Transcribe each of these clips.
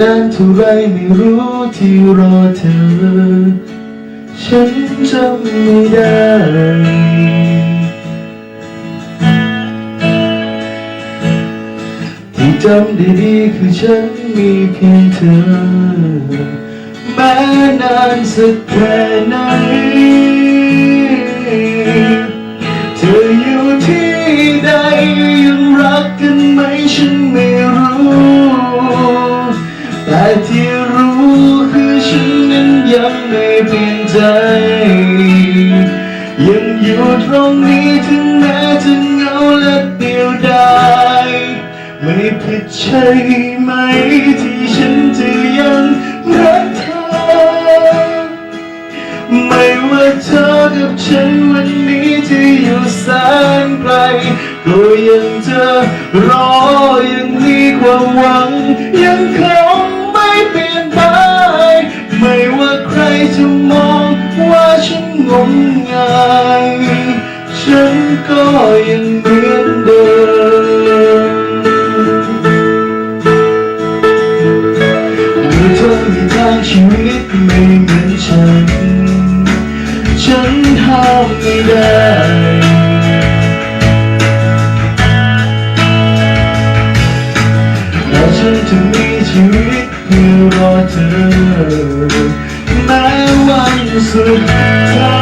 นานเท่าไรไม่รู้ที่รอเธอ ฉันจำไม่ได้ที่จำได้ดีคือฉันมีเพียงเธอแม้นานสักแค่ไหน ยังอยู่ตรงนี้ถึงแม้จะเหงาและเดียวดายไม่ผิดใช่ไหมที่ฉันจะยังรักเธอ ไม่ว่าเธอกับฉันวันนี้จะอยู่แสนไกลก็ยังจะรอยังมีความหวัง ฉันงมงายฉันก็ยังเหมือนเดิมมีทุกที่ทางชีวิตไม่เหมือนฉัน ฉันห้ามไม่ได้และฉันจะมีชีวิตเพื่อรอเธอ แม้วันสุดท้า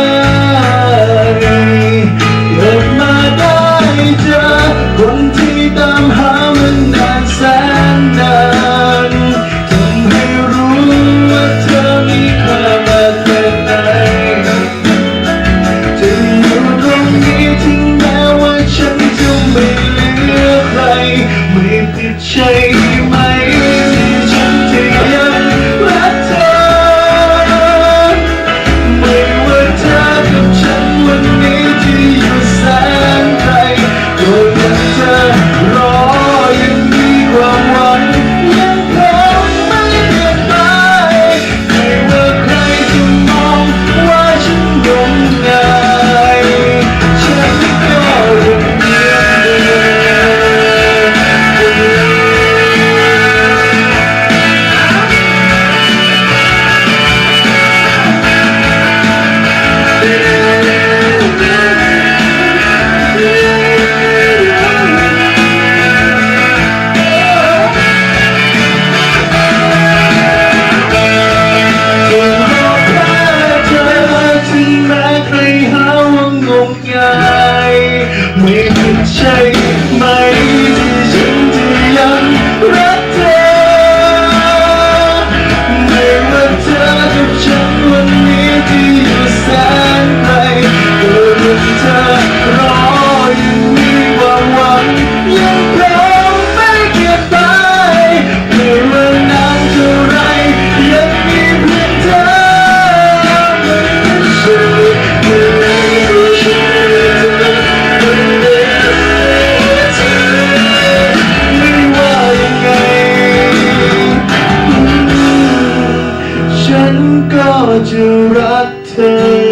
ยเกิดมาได้เจอคนที่ตามหามันนานแสนนานทำให้รู้ว่าเธอมีค่ามากแค่ไหนจะอยู่ตรงนี้ถึงแม้ว่าฉันจะไม่เหลือใครไม่ติดใช่ไหมที่ ฉั